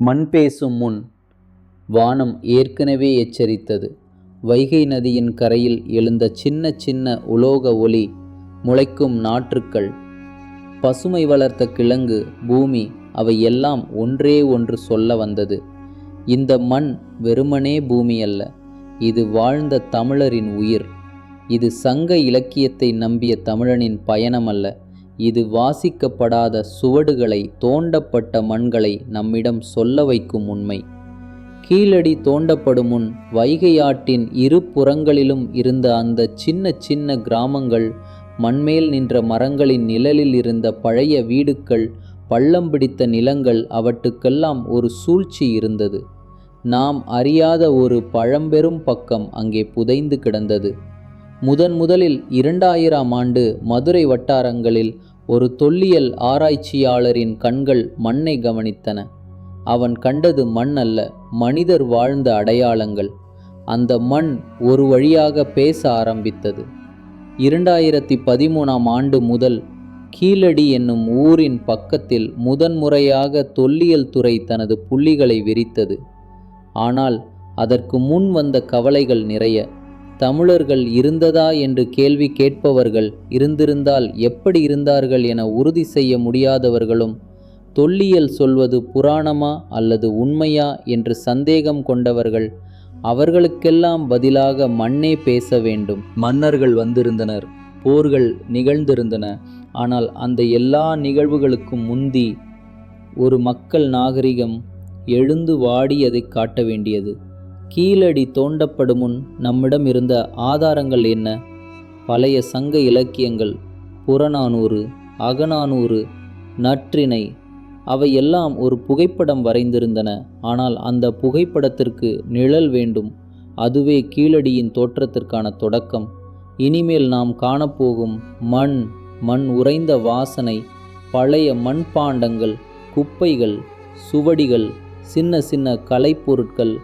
மண் பேசும் முன் வானம் ஏற்கனவே எச்சரித்தது. வைகை நதியின் கரையில் எழுந்த சின்ன சின்ன உலோக ஒளி முளைக்கும் நாற்றுக்கள் பசுமை வளர்த்த கிழங்கு பூமி அவை எல்லாம் ஒன்றே ஒன்று சொல்ல வந்தது. இந்த மண் வெறுமனே பூமி அல்ல இது வாழ்ந்த தமிழரின் உயிர். இது சங்க இலக்கியத்தை நம்பிய தமிழனின் பயணம் அல்ல இது வாசிக்கப்படாத சுவடுகளை தோண்டப்பட்ட மண்களை நம்மிடம் சொல்ல வைக்கும் உண்மை. கீழடி தோண்டப்படும் முன் வைகை இரு புறங்களிலும் இருந்த அந்த சின்ன சின்ன கிராமங்கள் மண்மேல் நின்ற மரங்களின் நிழலில் இருந்த பழைய வீடுகள் பள்ளம் பிடித்த நிலங்கள் அவற்றுக்கெல்லாம் ஒரு சூழ்ச்சி இருந்தது. நாம் அறியாத ஒரு பழம்பெரும் பக்கம் அங்கே புதைந்து கிடந்தது. முதன் முதலில் இரண்டாயிரம் ஆண்டு மதுரை வட்டாரங்களில் ஒரு தொல்லியல் ஆராய்ச்சியாளரின் கண்கள் மண்ணை கவனித்தன. அவன் கண்டது மண் அல்ல மனிதர் வாழ்ந்த அடையாளங்கள். அந்த மண் ஒரு வழியாக பேச ஆரம்பித்தது. இரண்டாயிரத்தி பதிமூணாம் ஆண்டு முதல் கீழடி என்னும் ஊரின் பக்கத்தில் முதன்முறையாக தொல்லியல் துறை தனது புள்ளிகளை விரித்தது. ஆனால் அதற்கு முன் வந்த கவலைகள் நிறைய. தமிழர்கள் இருந்ததா என்று கேள்வி கேட்பவர்கள் இருந்திருந்தால் எப்படி இருந்தார்கள் என உறுதி செய்ய முடியாதவர்களும் தொல்லியல் சொல்வது புராணமா அல்லது உண்மையா என்று சந்தேகம் கொண்டவர்கள் அவர்களுக்கெல்லாம் பதிலாக மண்ணே பேச வேண்டும். மன்னர்கள் வந்திருந்தனர் போர்கள் நிகழ்ந்திருந்தன ஆனால் அந்த எல்லா நிகழ்வுகளுக்கும் முந்தி ஒரு மக்கள் நாகரிகம் எழுந்து வாடி அதை காட்ட வேண்டியது. கீழடி தோண்டப்படும் முன் நம்மிடம் இருந்த ஆதாரங்கள் என்ன? பழைய சங்க இலக்கியங்கள் புறநானூறு அகநானூறு நற்றிணை அவை எல்லாம் ஒரு புகைப்படம் வரைந்திருந்தன. ஆனால் அந்த புகைப்படத்திற்கு நிழல் வேண்டும். அதுவே கீழடியின் தோற்றத்திற்கான தொடக்கம். இனிமேல் நாம் காணப்போகும் மண் மண் உறைந்த வாசனை பழைய மண்பாண்டங்கள் குப்பைகள் சுவடிகள் சின்ன சின்ன கலைப்பொருட்கள்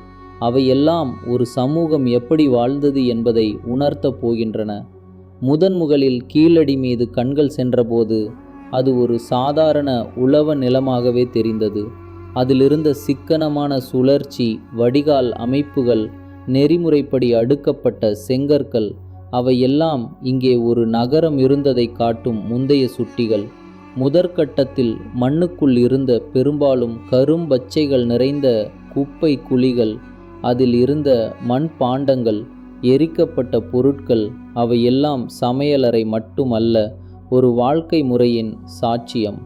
அவையெல்லாம் ஒரு சமூகம் எப்படி வாழ்ந்தது என்பதை உணர்த்தப் போகின்றன. முதன் முதலில் கீழடி மீது கண்கள் சென்றபோது அது ஒரு சாதாரண உழவ நிலமாகவே தெரிந்தது. அதிலிருந்த சிக்கனமான சுழற்சி வடிகால் அமைப்புகள் நெறிமுறைப்படி அடுக்கப்பட்ட செங்கற்கள் அவையெல்லாம் இங்கே ஒரு நகரம் இருந்ததை காட்டும் முந்தைய சுட்டிகள். முதற்கட்டத்தில் மண்ணுக்குள் இருந்த பெரும்பாலும் கரும்பச்சைகள் நிறைந்த குப்பை குழிகள் அதில் இருந்த மண் பாண்டங்கள் எரிக்கப்பட்ட பொருட்கள் அவையெல்லாம் சமையலறை மட்டுமல்ல ஒரு வாழ்க்கை முறையின் சாட்சியம்.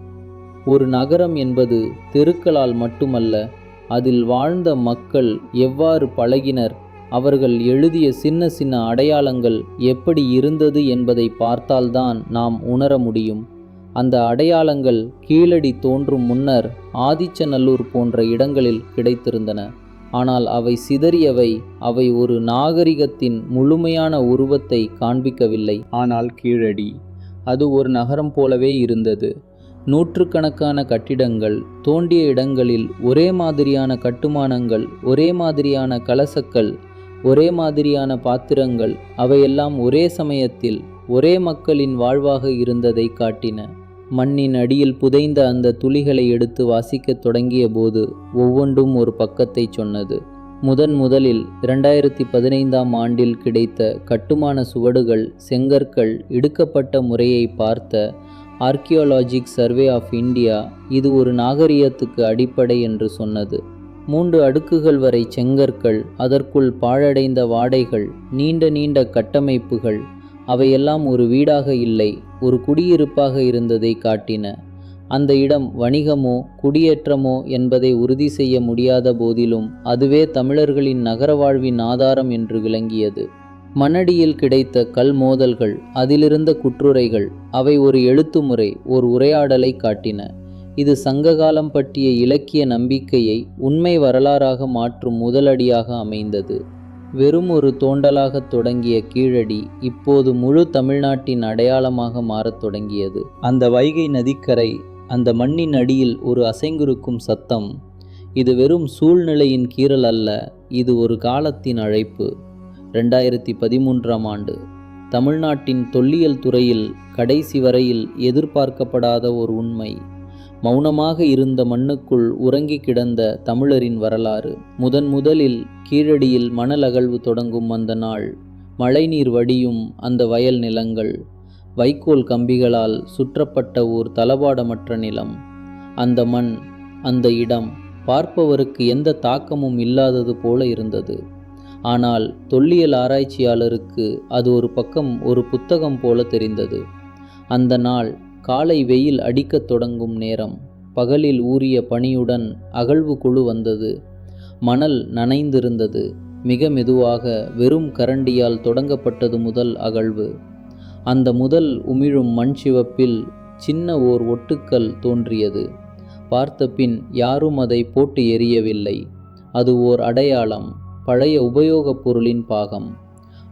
ஒரு நகரம் என்பது தெருக்களால் மட்டுமல்ல அதில் வாழ்ந்த மக்கள் எவ்வாறு பழகினர் அவர்கள் எழுதிய சின்ன சின்ன அடையாளங்கள் எப்படி இருந்தது என்பதை பார்த்தால்தான் நாம் உணர முடியும். அந்த அடையாளங்கள் கீழடி தோன்றும் முன்னர் ஆதிச்சநல்லூர் போன்ற இடங்களில் கிடைத்திருந்தன. ஆனால் அவை சிதறியவை அவை ஒரு நாகரிகத்தின் முழுமையான உருவத்தை காண்பிக்கவில்லை. ஆனால் கீழடி அது ஒரு நகரம் போலவே இருந்தது. நூற்றுக்கணக்கான கட்டிடங்கள் தோண்டிய இடங்களில் ஒரே மாதிரியான கட்டுமானங்கள் ஒரே மாதிரியான கலசக்கள் ஒரே மாதிரியான பாத்திரங்கள் அவையெல்லாம் ஒரே சமயத்தில் ஒரே மக்களின் வாழ்வாக இருந்ததை காட்டின. மண்ணின் அடியில் புதைந்த அந்த துளிகளை எடுத்து வாசிக்கத் தொடங்கிய போது ஒவ்வொன்றும் ஒரு பக்கத்தை சொன்னது. முதன் முதலில் இரண்டாயிரத்தி பதினைந்தாம் ஆண்டில் கிடைத்த கட்டுமான சுவடுகள் செங்கற்கள் இடுக்கப்பட்ட முறையை பார்த்த ஆர்கியோலாஜிக் சர்வே ஆஃப் இந்தியா இது ஒரு நாகரிகத்துக்கு அடிப்படை என்று சொன்னது. மூன்று அடுக்குகள் வரை செங்கற்கள் அதற்குள் பாழடைந்த வாடைகள் நீண்ட நீண்ட கட்டமைப்புகள் அவையெல்லாம் ஒரு வீடாக இல்லை ஒரு குடியிருப்பாக இருந்ததை காட்டின. அந்த இடம் வணிகமோ குடியேற்றமோ என்பதை உறுதி செய்ய முடியாத போதிலும் அதுவே தமிழர்களின் நகர வாழ்வின் ஆதாரம் என்று விளங்கியது. மணடியில் கிடைத்த கல் மோதல்கள் அதிலிருந்த குற்றுரைகள் அவை ஒரு எழுத்துமுறை ஒரு உரையாடலை காட்டின. இது சங்ககாலம் பற்றிய இலக்கிய நம்பிக்கையை உண்மை வரலாறாக மாற்றும் முதலடியாக அமைந்தது. வெறும் ஒரு தோண்டலாக தொடங்கிய கீழடி இப்போது முழு தமிழ்நாட்டின் அடையாளமாக மாறத் தொடங்கியது. அந்த வைகை நதிக்கரை அந்த மண்ணின் அடியில் ஒரு அசைங்குறுக்கும் சத்தம் இது வெறும் சூழ்நிலையின் கீறல் அல்ல இது ஒரு காலத்தின் அழைப்பு. ரெண்டாயிரத்தி பதிமூன்றாம் ஆண்டு தமிழ்நாட்டின் தொல்லியல் துறையில் கடைசி வரையில் எதிர்பார்க்கப்படாத ஒரு உண்மை. மௌனமாக இருந்த மண்ணுக்குள் உறங்கி கிடந்த தமிழரின் வரலாறு. முதன் முதலில் கீழடியில் மணல் அகழ்வு தொடங்கும் அந்த நாள் மழைநீர் வடியும் அந்த வயல் நிலங்கள் வைக்கோல் கம்பிகளால் சுற்றப்பட்ட ஓர் தளபாடமற்ற நிலம். அந்த மண் அந்த இடம் பார்ப்பவருக்கு எந்த தாக்கமும் இல்லாதது போல இருந்தது. ஆனால் தொல்லியல் ஆராய்ச்சியாளருக்கு அது ஒரு பக்கம் ஒரு புத்தகம் போல தெரிந்தது. அந்த நாள் காலை வெயில் அடிக்கத் தொடங்கும் நேரம். பகலில் ஊறிய பனியுடன் அகழ்வு குழு வந்தது. மணல் நனைந்திருந்தது. மிக மெதுவாக வெறும் கரண்டியால் தொடங்கப்பட்டது முதல் அகழ்வு. அந்த முதல் உமிழும் மண் சிவப்பில் சின்ன ஓர் ஒட்டுக்கல் தோன்றியது. பார்த்தபின் யாரும் அதை போட்டு எரியவில்லை அது ஓர் அடையாளம் பழைய உபயோகப் பொருளின் பாகம்.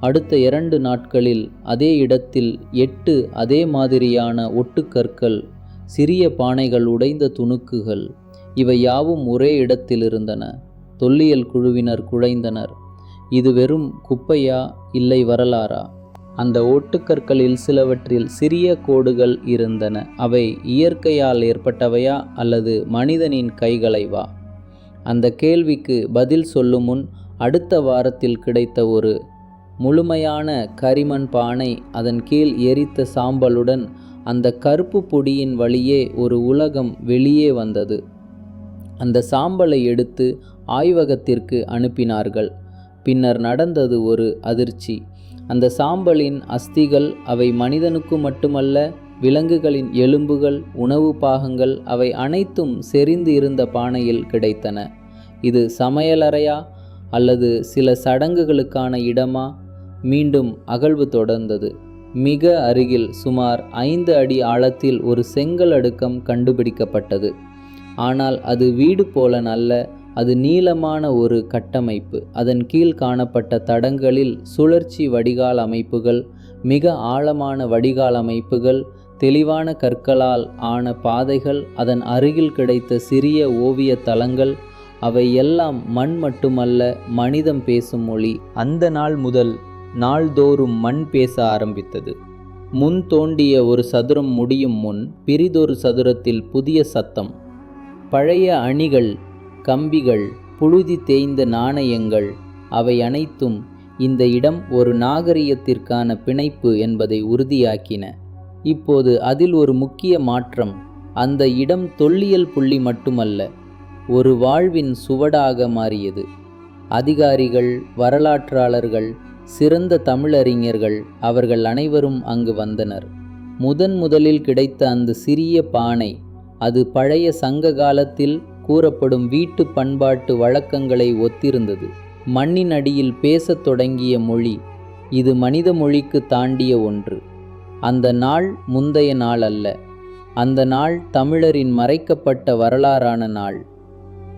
அடுத்த இரண்டு நாட்களில் அதே இடத்தில் எட்டு அதே மாதிரியான ஒட்டுக்கற்கள் சிறிய பானைகள் உடைந்த துணுக்குகள். இவை யாவும் ஒரே இடத்தில் இருந்தன தொல்லியல் குழுவினர் குழைந்தனர். இது வெறும் குப்பையா இல்லை வரலாறா? அந்த ஒட்டுக்கற்களில் சிலவற்றில் சிறிய கோடுகள் இருந்தன. அவை இயற்கையால் ஏற்பட்டவையா அல்லது மனிதனின் கைகளைவா? அந்த கேள்விக்கு பதில் சொல்லும் முன் அடுத்த வாரத்தில் கிடைத்த ஒரு முழுமையான கரிமண் பானை அதன் கீழ் எரித்த சாம்பலுடன் அந்த கருப்பு பொடியின் வழியே ஒரு உலகம் வெளியே வந்தது. அந்த சாம்பலை எடுத்து ஆய்வகத்திற்கு அனுப்பினார்கள். பின்னர் நடந்தது ஒரு அதிர்ச்சி. அந்த சாம்பலின் அஸ்திகள் அவை மனிதனுக்கு மட்டுமல்ல விலங்குகளின் எலும்புகள் உணவு பாகங்கள் அவை அனைத்தும் செறிந்து இருந்த பானையில் கிடைத்தன. இது சமையலறையா அல்லது சில சடங்குகளுக்கான இடமா? மீண்டும் அகழ்வு தொடர்ந்தது. மிக அருகில் சுமார் ஐந்து அடி ஆழத்தில் ஒரு செங்கல் அடுக்கம் கண்டுபிடிக்கப்பட்டது. ஆனால் அது வீடு போல நல்ல அது நீளமான ஒரு கட்டமைப்பு. அதன் கீழ் காணப்பட்ட தடங்களில் சுழற்சி வடிகால் அமைப்புகள் மிக ஆழமான வடிகால் அமைப்புகள் தெளிவான கற்களால் ஆன பாதைகள் அதன் அருகில் கிடைத்த சிறிய ஓவிய தளங்கள் அவை எல்லாம் மண் மட்டுமல்ல மனிதம் பேசும் மொழி. அந்த நாள் முதல் நாள்தோறும் மண் பேச ஆரம்பித்தது. முன் தோண்டிய ஒரு சதுரம் முடியும் முன் பிரிதொரு சதுரத்தில் புதிய சத்தம். பழைய அணிகள் கம்பிகள் புழுதி தேய்ந்த நாணயங்கள் அவை அனைத்தும் இந்த இடம் ஒரு நாகரிகத்திற்கான பிணைப்பு என்பதை உறுதியாக்கின. இப்போது அதில் ஒரு முக்கிய மாற்றம் அந்த இடம் தொல்லியல் புள்ளி மட்டுமல்ல ஒரு வாழ்வின் சுவடாக மாறியது. அதிகாரிகள் வரலாற்றாளர்கள் சிறந்த தமிழறிஞர்கள் அவர்கள் அனைவரும் அங்கு வந்தனர். முதன் முதலில் கிடைத்த அந்த சிறிய பானை அது பழைய சங்க காலத்தில் கூறப்படும் வீட்டு பண்பாட்டு வழக்கங்களை ஒத்திருந்தது. மண்ணின் அடியில் பேசத் தொடங்கிய மொழி இது மனித மொழிக்கு தாண்டிய ஒன்று. அந்த நாள் முந்தைய நாள் அல்ல அந்த நாள் தமிழரின் மறைக்கப்பட்ட வரலாறான நாள்.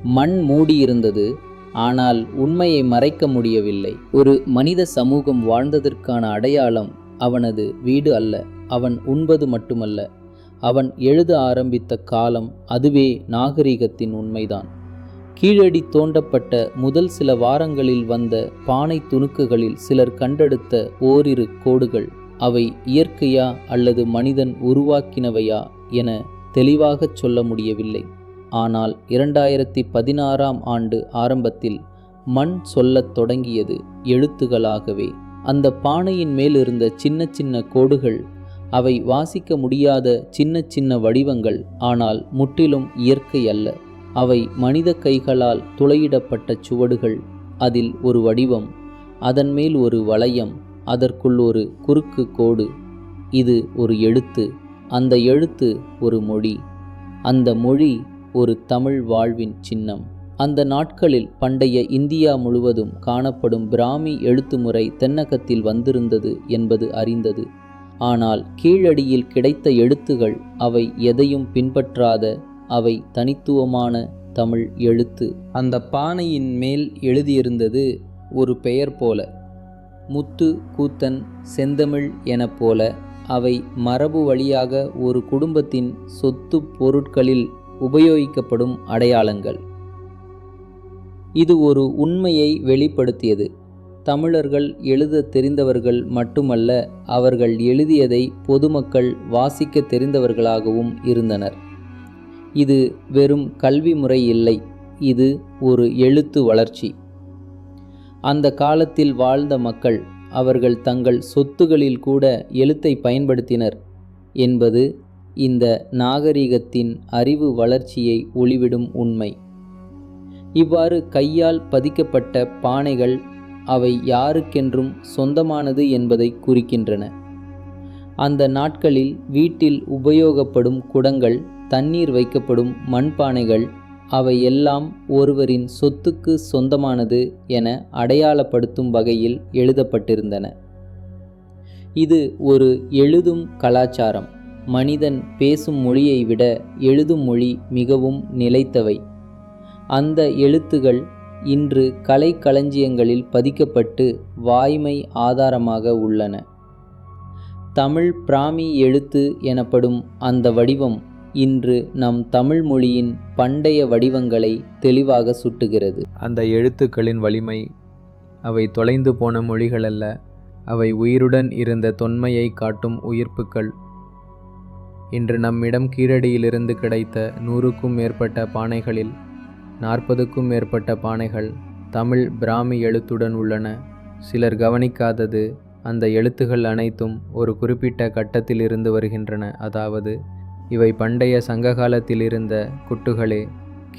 மண் மூடியிருந்தது ஆனால் உண்மையை மறைக்க முடியவில்லை. ஒரு மனித சமூகம் வாழ்ந்ததற்கான அடையாளம் அவனது வீடு அல்ல அவன் உண்பது மட்டுமல்ல. அவன் எழுத ஆரம்பித்த காலம் அதுவே நாகரிகத்தின் உண்மைதான். கீழடி தோண்டப்பட்ட முதல் சில வாரங்களில் வந்த பானை துணுக்குகளில் சிலர் கண்டெடுத்த ஓரிரு கோடுகள் அவை இயற்கையா அல்லது மனிதன் உருவாக்கினவையா என தெளிவாகச் சொல்ல முடியவில்லை. ஆனால் இரண்டாயிரத்தி பதினாறாம் ஆண்டு ஆரம்பத்தில் மண் சொல்லத் தொடங்கியது எழுத்துகளாகவே. அந்த பானையின் மேல் இருந்த சின்ன சின்ன கோடுகள் அவை வாசிக்க முடியாத சின்ன சின்ன வடிவங்கள் ஆனால் முற்றிலும் இயற்கை அல்ல. அவை மனித கைகளால் துளையிடப்பட்ட சுவடுகள். அதில் ஒரு வடிவம் அதன் மேல் ஒரு வளையம் அதற்குள் ஒரு குறுக்கு கோடு. இது ஒரு எழுத்து அந்த எழுத்து ஒரு மொழி. அந்த மொழி ஒரு தமிழ் வாழ்வின் சின்னம். அந்த நாட்களில் பண்டைய இந்தியா முழுவதும் காணப்படும் பிராமி எழுத்து முறை தென்னகத்தில் வந்திருந்தது என்பது அறிந்தது. ஆனால் கீழடியில் கிடைத்த எழுத்துகள் அவை எதையும் பின்பற்றாத அவை தனித்துவமான தமிழ் எழுத்து. அந்த பானையின் மேல் எழுதியிருந்தது ஒரு பெயர் போல முத்து கூத்தன் செந்தமிழ் என போல அவை மரபு வழியாக ஒரு குடும்பத்தின் சொத்து பொருட்களில் உபயோகிக்கப்படும் அடையாளங்கள். இது ஒரு உண்மையை வெளிப்படுத்தியது. தமிழர்கள் எழுத தெரிந்தவர்கள் மட்டுமல்ல அவர்கள் எழுதியதை பொதுமக்கள் வாசிக்க தெரிந்தவர்களாகவும் இருந்தனர். இது வெறும் கல்வி முறை இல்லை இது ஒரு எழுத்து வளர்ச்சி. அந்த காலத்தில் வாழ்ந்த மக்கள் அவர்கள் தங்கள் சொத்துகளில் கூட எழுத்தை பயன்படுத்தினர் என்பது இந்த நாகரிகத்தின் அறிவு வளர்ச்சியை ஒளிவிடும் உண்மை. இவ்வாறு கையால் பதிக்கப்பட்ட பானைகள் அவை யாருக்கென்றும் சொந்தமானது என்பதை குறிக்கின்றன. அந்த நாட்களில் வீட்டில் உபயோகப்படும் குடங்கள் தண்ணீர் வைக்கப்படும் மண்பானைகள் அவை எல்லாம் ஒருவரின் சொத்துக்கு சொந்தமானது என அடையாளப்படுத்தும் வகையில் எழுதப்பட்டிருந்தன. இது ஒரு எழுதும் கலாச்சாரம். மனிதன் பேசும் மொழியை விட எழுதும் மொழி மிகவும் நிலைத்தவை. அந்த எழுத்துகள் இன்று கலைக்களஞ்சியங்களில் பதிக்கப்பட்டு வாய்மை ஆதாரமாக உள்ளன. தமிழ் பிராமி எழுத்து எனப்படும் அந்த வடிவம் இன்று நம் தமிழ் மொழியின் பண்டைய வடிவங்களை தெளிவாக சுட்டுகிறது. அந்த எழுத்துக்களின் வலிமை அவை தொலைந்து போன மொழிகள் அல்ல அவை உயிருடன் இருந்த தொன்மையை காட்டும் உயிர்ப்புக்கள் இன்று நம்மிடம் கீழடியிலிருந்து கிடைத்த நூறுக்கும் மேற்பட்ட பானைகளில் நாற்பதுக்கும் மேற்பட்ட பானைகள் தமிழ் பிராமி எழுத்துடன் உள்ளன. சிலர் கவனிக்காதது அந்த எழுத்துகள் அனைத்தும் ஒரு குறிப்பிட்ட கட்டத்தில் இருந்து வருகின்றன. அதாவது இவை பண்டைய சங்ககாலத்தில் இருந்த குட்டுகளே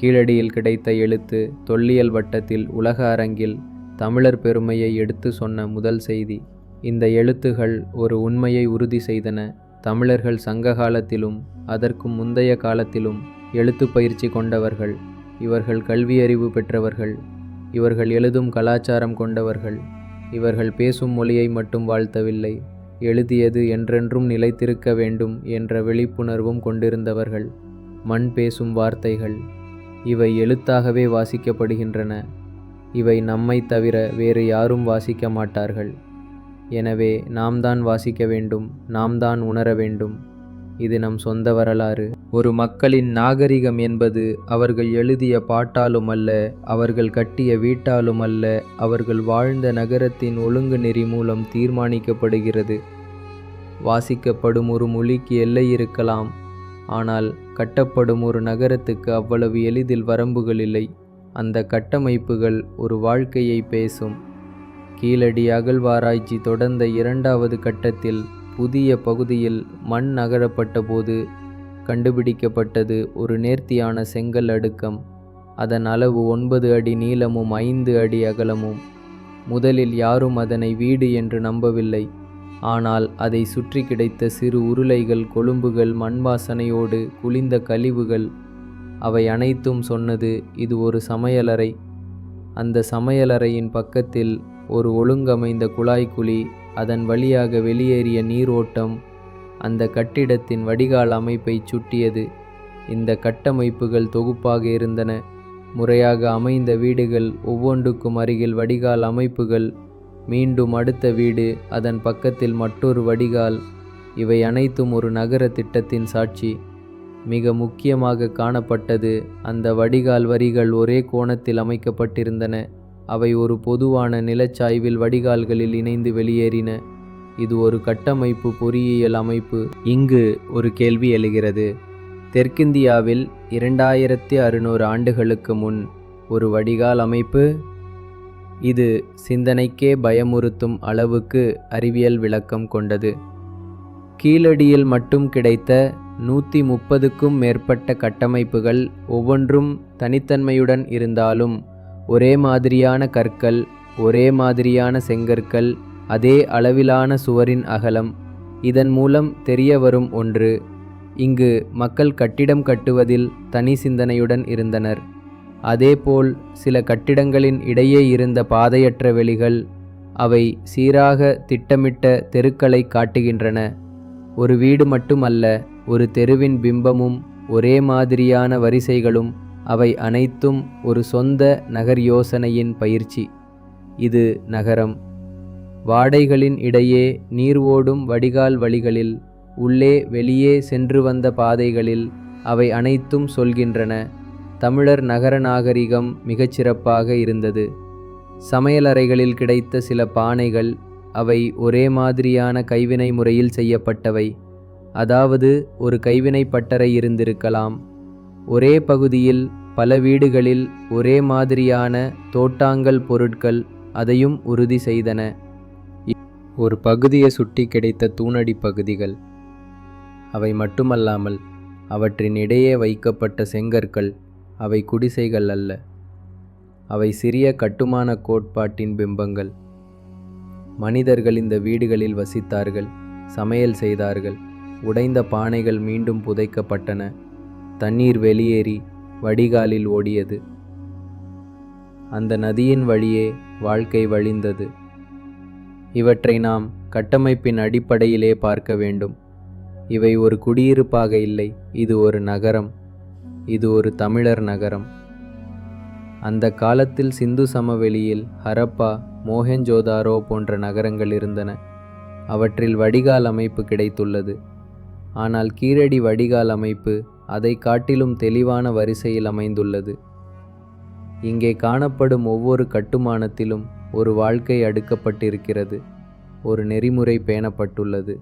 கீழடியில் கிடைத்த எழுத்து தொல்லியல் வட்டத்தில் உலக அரங்கில் தமிழர் பெருமையை எடுத்து சொன்ன முதல் செய்தி. இந்த எழுத்துகள் ஒரு உண்மையை உறுதி செய்தன. தமிழர்கள் சங்க காலத்திலும் அதற்கு முந்தைய காலத்திலும் எழுத்து பயிற்சி கொண்டவர்கள். இவர்கள் கல்வியறிவு பெற்றவர்கள். இவர்கள் எழுதும் கலாச்சாரம் கொண்டவர்கள். இவர்கள் பேசும் மொழியை மட்டும் வாழ்த்தவில்லை. எழுதியது என்றென்றும் நிலைத்திருக்க வேண்டும் என்ற விழிப்புணர்வும் கொண்டிருந்தவர்கள். மண் பேசும் வார்த்தைகள். இவை எழுத்தாகவே வாசிக்கப்படுகின்றன. இவை நம்மை தவிர வேறு யாரும் வாசிக்க மாட்டார்கள். எனவே நாம் தான் வாசிக்க வேண்டும் நாம் தான் உணர வேண்டும். இது நம் சொந்த வரலாறு. ஒரு மக்களின் நாகரிகம் என்பது அவர்கள் எழுதிய பாட்டாலும் அல்ல அவர்கள் கட்டிய வீட்டாலும் அல்ல அவர்கள் வாழ்ந்த நகரத்தின் ஒழுங்கு நெறி மூலம் தீர்மானிக்கப்படுகிறது. வாசிக்கப்படும் ஒரு மொழிக்கு எல்லை இருக்கலாம் ஆனால் கட்டப்படும் ஒரு நகரத்துக்கு அவ்வளவு எளிதில் வரம்புகள் இல்லை. அந்த கட்டமைப்புகள் ஒரு வாழ்க்கையை பேசும். கீழடி அகழ்வாராய்ச்சி தொடர்ந்த இரண்டாவது கட்டத்தில் புதிய பகுதியில் மண் அகழப்பட்டபோது கண்டுபிடிக்கப்பட்டது ஒரு நேர்த்தியான செங்கல் அடுக்கம். அதன் அளவு ஒன்பது அடி நீளமும் ஐந்து அடி அகலமும். முதலில் யாரும் அதனை வீடு என்று நம்பவில்லை. ஆனால் அதை சுற்றி கிடைத்த சிறு உருளைகள் கொழும்புகள் மண் வாசனையோடு குளிந்த கழிவுகள் அவை அனைத்தும் சொன்னது இது ஒரு சமையலறை. அந்த சமையலறையின் பக்கத்தில் ஒரு ஒழுங்கமைந்த குழாய்க்குழி அதன் வழியாக வெளியேறிய நீரோட்டம் அந்த கட்டிடத்தின் வடிகால் அமைப்பை சுட்டியது. இந்த கட்டமைப்புகள் தொகுப்பாக இருந்தன. முறையாக அமைந்த வீடுகள் ஒவ்வொன்றுக்கும் அருகில் வடிகால் அமைப்புகள் மீண்டும் அடுத்த வீடு அதன் பக்கத்தில் மற்றொரு வடிகால். இவை அனைத்தும் ஒரு நகர திட்டத்தின் சாட்சி. மிக முக்கியமாக காணப்பட்டது அந்த வடிகால் வரிகள் ஒரே கோணத்தில் அமைக்கப்பட்டிருந்தன. அவை ஒரு பொதுவான நிலச்சாய்வில் வடிகால்களில் இணைந்து வெளியேறின. இது ஒரு கட்டமைப்பு பொறியியல் அமைப்பு. இங்கு ஒரு கேள்வி எழுகிறது. தெற்கிந்தியாவில் இரண்டாயிரத்தி அறுநூறு ஆண்டுகளுக்கு முன் ஒரு வடிகால் அமைப்பு? இது சிந்தனைக்கே பயமுறுத்தும் அளவுக்கு அறிவியல் விளக்கம் கொண்டது. கீழடியில் மட்டும் கிடைத்த நூற்றி முப்பதுக்கும் மேற்பட்ட கட்டமைப்புகள் ஒவ்வொன்றும் தனித்தன்மையுடன் இருந்தாலும் ஒரே மாதிரியான கற்கள் ஒரே மாதிரியான செங்கற்கள் அதே அளவிலான சுவரின் அகலம். இதன் மூலம் தெரிய வரும் ஒன்று இங்கு மக்கள் கட்டிடம் கட்டுவதில் தனி சிந்தனையுடன் இருந்தனர். அதேபோல் சில கட்டிடங்களின் இடையே இருந்த பாதையற்ற வெளிகள் அவை சீராக திட்டமிட்ட தெருக்களை காட்டுகின்றன. ஒரு வீடு மட்டுமல்ல ஒரு தெருவின் பிம்பமும் ஒரே மாதிரியான வரிசைகளும் அவை அனைத்தும் ஒரு சொந்த நகர் யோசனையின் பயிற்சி. இது நகரம். வாடைகளின் இடையே நீர் ஓடும் வடிகால் வழிகளில் உள்ளே வெளியே சென்று வந்த பாதைகளில் அவை அனைத்தும் சொல்கின்றன. தமிழர் நகர நாகரிகம் மிகச்சிறப்பாக இருந்தது. சமையலறைகளில் கிடைத்த சில பானைகள் அவை ஒரே மாதிரியான கைவினை முறையில் செய்யப்பட்டவை. அதாவது ஒரு கைவினை பட்டறை இருந்திருக்கலாம். ஒரே பகுதியில் பல வீடுகளில் ஒரே மாதிரியான தோட்டாங்கல் பொருட்கள் அதையும் உறுதி செய்தன. ஒரு பகுதியை சுட்டி கிடைத்த தூணடி பகுதிகள். அவை மட்டுமல்லாமல் அவற்றின் இடையே வைக்கப்பட்ட செங்கற்கள் அவை குடிசைகள் அல்ல. அவை சிறிய கட்டுமான கோட்பாட்டின் பிம்பங்கள். மனிதர்கள் இந்த வீடுகளில் வசித்தார்கள் சமையல் செய்தார்கள் உடைந்த பானைகள் மீண்டும் புதைக்கப்பட்டன. தண்ணீர் வெளியேறி வடிகாலில் ஓடியது. அந்த நதியின் வழியே வாழ்க்கை வழிந்தது. இவற்றை நாம் கட்டமைப்பின் அடிப்படையிலே பார்க்க வேண்டும். இவை ஒரு குடியிருப்பாக இல்லை இது ஒரு நகரம். இது ஒரு தமிழர் நகரம். அந்த காலத்தில் சிந்து சமவெளியில் ஹரப்பா மோஹெஞ்சோதாரோ போன்ற நகரங்கள் இருந்தன. அவற்றில் வடிகால் அமைப்பு கிடைத்துள்ளது. ஆனால் கீழடி வடிகால் அமைப்பு அதை காட்டிலும் தெளிவான வரிசையில் அமைந்துள்ளது. இங்கே காணப்படும் ஒவ்வொரு கட்டுமானத்திலும் ஒரு வாழ்க்கை அடுக்கப்பட்டிருக்கிறது. ஒரு நெறிமுறை பேணப்பட்டுள்ளது.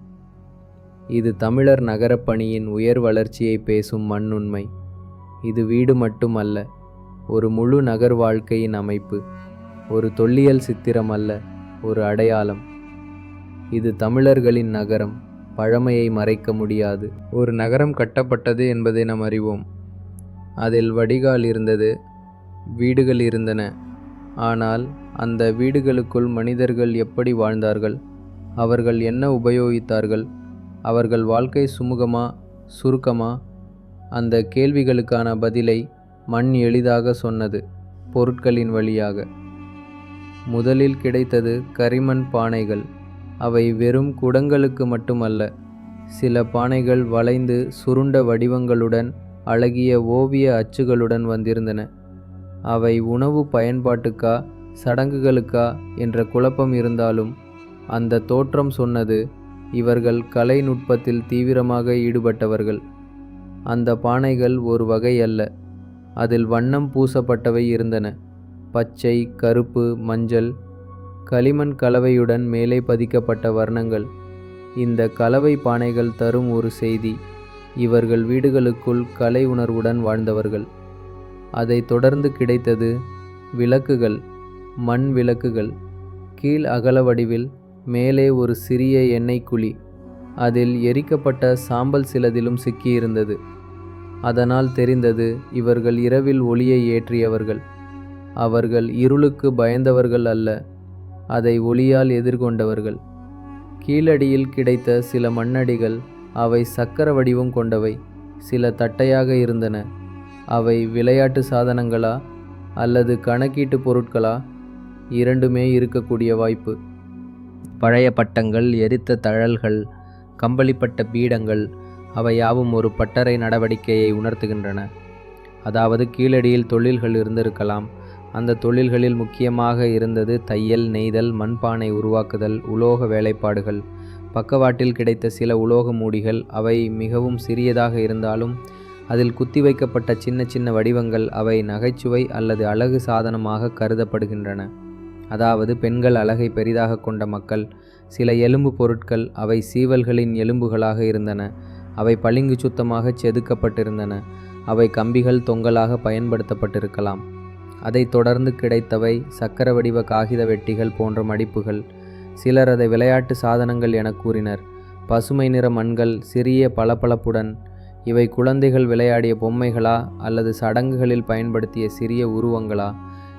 இது தமிழர் நகரப்பணியின் உயர் வளர்ச்சியை பேசும் மண்ணுண்மை. இது வீடு மட்டுமல்ல ஒரு முழு நகர் வாழ்க்கையின் அமைப்பு. ஒரு தொல்லியல் சித்திரம் அல்ல ஒரு அடையாளம். இது தமிழர்களின் நகரம். பழமையை மறைக்க முடியாது. ஒரு நகரம் கட்டப்பட்டது என்பதை நாம் அறிவோம். அதில் வடிகால் இருந்தது வீடுகள் இருந்தன. ஆனால் அந்த வீடுகளுக்குள் மனிதர்கள் எப்படி வாழ்ந்தார்கள்? அவர்கள் என்ன உபயோகித்தார்கள்? அவர்கள் வாழ்க்கை சுமூகமா சுருக்கமா? அந்த கேள்விகளுக்கான பதிலை மண் எளிதாக சொன்னது பொருட்களின் வழியாக. முதலில் கிடைத்தது கரிமண் பானைகள். அவை வெறும் குடங்களுக்கு மட்டுமல்ல சில பானைகள் வளைந்து சுருண்ட வடிவங்களுடன் அழகிய ஓவிய அச்சுகளுடன் வந்திருந்தன. அவை உணவு பயன்பாட்டுக்கா சடங்குகளுக்கா என்ற குழப்பம் இருந்தாலும் அந்த தோற்றம் சொன்னது இவர்கள் கலை நுட்பத்தில் தீவிரமாக ஈடுபட்டவர்கள். அந்த பானைகள் ஒரு வகை அல்ல அதில் வண்ணம் பூசப்பட்டவை இருந்தன. பச்சை கருப்பு மஞ்சள் களிமண் கலவையுடன் மேலே பதிக்கப்பட்ட வர்ணங்கள். இந்த கலவை பானைகள் தரும் ஒரு செய்தி. இவர்கள் வீடுகளுக்குள் கலை உணர்வுடன் வாழ்ந்தவர்கள். அதை தொடர்ந்து கிடைத்தது விளக்குகள் மண் விளக்குகள். கீழ் அகல வடிவில் மேலே ஒரு சிறிய எண்ணெய் குழி. அதில் எரிக்கப்பட்ட சாம்பல் சிலதிலும் சிக்கியிருந்தது. அதனால் தெரிந்தது இவர்கள் இரவில் ஒளியை ஏற்றியவர்கள். அவர்கள் இருளுக்கு பயந்தவர்கள் அல்ல. அதை ஒளியால் எதிர்கொண்டவர்கள். கீழடியில் கிடைத்த சில மண்ணடிகள் அவை சக்கர வடிவம் கொண்டவை சில தட்டையாக இருந்தன. அவை விளையாட்டு சாதனங்களா அல்லது கணக்கீட்டு பொருட்களா? இரண்டுமே இருக்கக்கூடிய வாய்ப்பு. பழைய பட்டங்கள் எரித்த தழல்கள் கம்பளிப்பட்ட பீடங்கள் அவை யாவும் ஒரு பட்டறை நடவடிக்கையை உணர்த்துகின்றன. அதாவது கீழடியில் தொழில்கள் இருந்திருக்கலாம் அந்த தொழில்களில் முக்கியமாக இருந்தது தையல் நெய்தல் மண்பானை உருவாக்குதல் உலோக வேலைப்பாடுகள். பக்கவாட்டில் கிடைத்த சில உலோக மூடிகள் அவை மிகவும் சிறியதாக இருந்தாலும் அதில் குத்தி வைக்கப்பட்ட சின்ன சின்ன வடிவங்கள் அவை நகைச்சுவை அல்லது அழகு சாதனமாக கருதப்படுகின்றன. அதாவது பெண்கள் அழகை பெரிதாக கொண்ட மக்கள் சில எலும்பு பொருட்கள் அவை சீவல்களின் எலும்புகளாக இருந்தன. அவை பளிங்கு சுத்தமாக செதுக்கப்பட்டிருந்தன. அவை கம்பிகள் தொங்கலாக பயன்படுத்தப்பட்டிருக்கலாம். அதைத் தொடர்ந்து கிடைத்தவை சக்கர வடிவ காகித வெட்டிகள் போன்ற மடிப்புகள். சிலர் அதை விளையாட்டு சாதனங்கள் என கூறினர். பசுமை நிற மண்கள் சிறிய பளபளப்புடன் இவை குழந்தைகள் விளையாடிய பொம்மைகளா அல்லது சடங்குகளில் பயன்படுத்திய சிறிய உருவங்களா?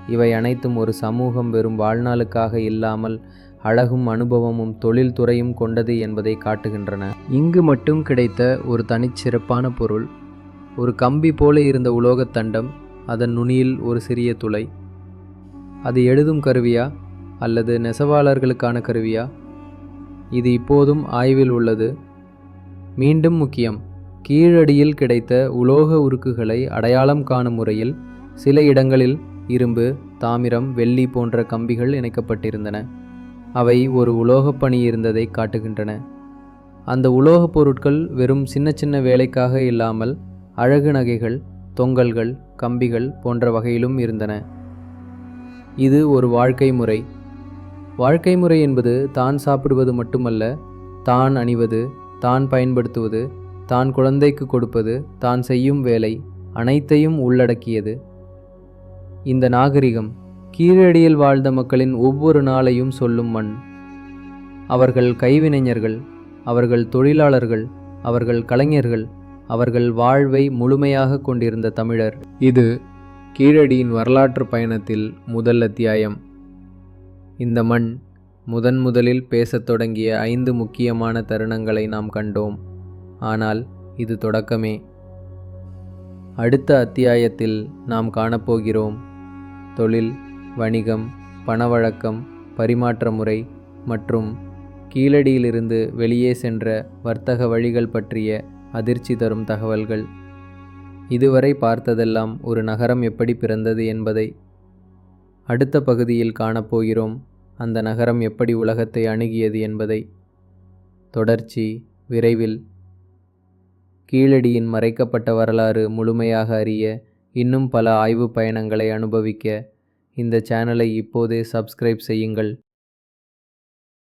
இவை அனைத்தும் ஒரு சமூகம் வெறும் வாழ்நாளுக்காக இல்லாமல் அழகும் அனுபவமும் தொழில்துறையும் கொண்டது என்பதை காட்டுகின்றன. இங்கு மட்டும் கிடைத்த ஒரு தனிச்சிறப்பான பொருள் ஒரு கம்பி போல இருந்த உலோகத்தண்டம் அதன் நுனியில் ஒரு சிறிய துளை. அது எழுதும் கருவியா அல்லது நெசவாளர்களுக்கான கருவியா? இது இப்போதும் ஆய்வில் உள்ளது. மீண்டும் முக்கியம். கீழடியில் கிடைத்த உலோக உருக்குகளை அடையாளம் காணும் முறையில் சில இடங்களில் இரும்பு தாமிரம் வெள்ளி போன்ற கம்பிகள் இணைக்கப்பட்டிருந்தன. அவை ஒரு உலோகப் பணி இருந்ததை காட்டுகின்றன. அந்த உலோகப் பொருட்கள் வெறும் சின்ன சின்ன வேலைக்காக இல்லாமல் அழகு நகைகள் தொங்கல்கள் கம்பிகள் போன்ற வகையிலும் இருந்தன. இது ஒரு வாழ்க்கை முறை. வாழ்க்கை முறை என்பது தான் சாப்பிடுவது மட்டுமல்ல தான் அணிவது தான் பயன்படுத்துவது தான் குழந்தைக்கு கொடுப்பது தான் செய்யும் வேலை அனைத்தையும் உள்ளடக்கியது. இந்த நாகரிகம் கீழடியில் வாழ்ந்த மக்களின் ஒவ்வொரு நாளையும் சொல்லும் மண். அவர்கள் கைவினைஞர்கள் அவர்கள் தொழிலாளர்கள் அவர்கள் கலைஞர்கள் அவர்கள் வாழ்வை முழுமையாக கொண்டிருந்த தமிழர். இது கீழடியின் வரலாற்று பயணத்தில் முதல் அத்தியாயம். இந்த மண் முதன் முதலில் பேசத் தொடங்கிய ஐந்து முக்கியமான தருணங்களை நாம் கண்டோம். ஆனால் இது தொடக்கமே. அடுத்த அத்தியாயத்தில் நாம் காணப்போகிறோம். தொழில் வணிகம் பணவழக்கம் பரிமாற்ற முறை மற்றும் கீழடியிலிருந்து வெளியே சென்ற வர்த்தக வழிகள் பற்றிய அதிர்ச்சி தரும் தகவல்கள். இதுவரை பார்த்ததெல்லாம் ஒரு நகரம் எப்படி பிறந்தது என்பதை அடுத்த பகுதியில் காணப்போகிறோம். அந்த நகரம் எப்படி உலகத்தை அணுகியது என்பதை. தொடர்ச்சி விரைவில். கீழடியின் மறைக்கப்பட்ட வரலாறு முழுமையாக அறிய இன்னும் பல ஆய்வு பயணங்களை அனுபவிக்க இந்த சேனலை இப்போதே சப்ஸ்கிரைப் செய்யுங்கள்.